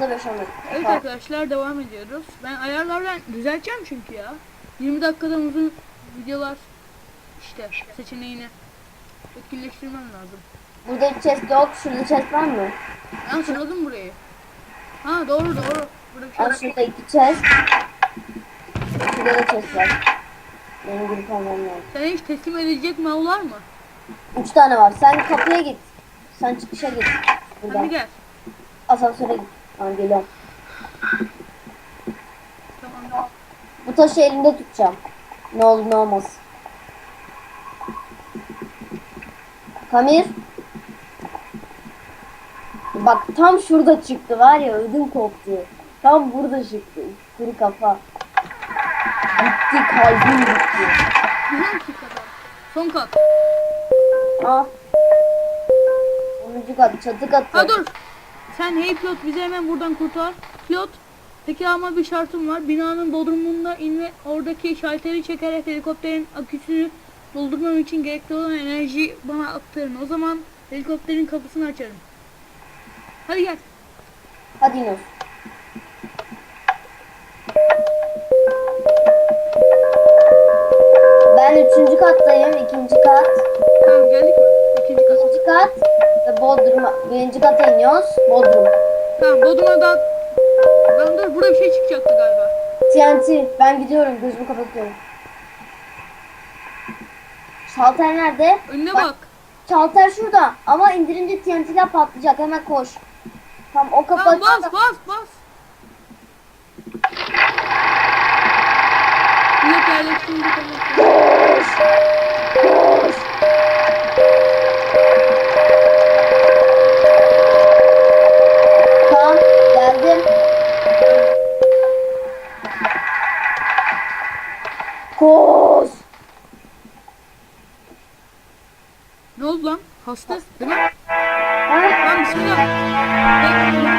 da 5-10 dakika. Evet arkadaşlar devam ediyoruz. Ben ayarlardan düzelteceğim çünkü ya. 20 dakikadan uzun videolar işte seçeneğini etkinleştirmem lazım. Burada bir chest yok. Şurada chest var mı? Ben sıraladım burayı. Ha doğru doğru. Burada şey Al var. şurada iki chest. Şurada da chest var. Benim grup almam lazım. Sen hiç teslim edilecek mallar mı? Üç tane var. Sen kapıya git. Sen çıkışa git. Hadi Buradan. gel. Asansöre git. Ben geliyorum. Tamam. Bu taşı elimde tutacağım. Ne olur ne olmaz. Kamir. Bak tam şurada çıktı var ya ödüm koptu. Tam burada çıktı. Kuru kafa. Gitti kalbim gitti. Bilmem ki kadar. Son kat. Ah. 10. kat çatı katı. Ha dur. Sen hey pilot bizi hemen buradan kurtar. Pilot. Peki ama bir şartım var. Binanın bodrumunda in ve oradaki şalteri çekerek helikopterin aküsünü doldurmam için gerekli olan enerjiyi bana aktarın. O zaman helikopterin kapısını açarım. Hadi gel. Hadi Yunus. Ben üçüncü kattayım. ikinci Birinci kata iniyoruz. Bodrum. Tamam Bodrum'a Ben dur burada bir şey çıkacaktı galiba. TNT. Ben gidiyorum. Gözümü kapatıyorum. Şalter nerede? Önüne Bak. bak. Şalter şurada. Ama indirince TNT'ler patlayacak. Hemen koş. Tamam o Tamam açıldı. bas bas bas. Koş. Koş. Ne oldu lan? Hasta değil mi? Lan bismillah. Şey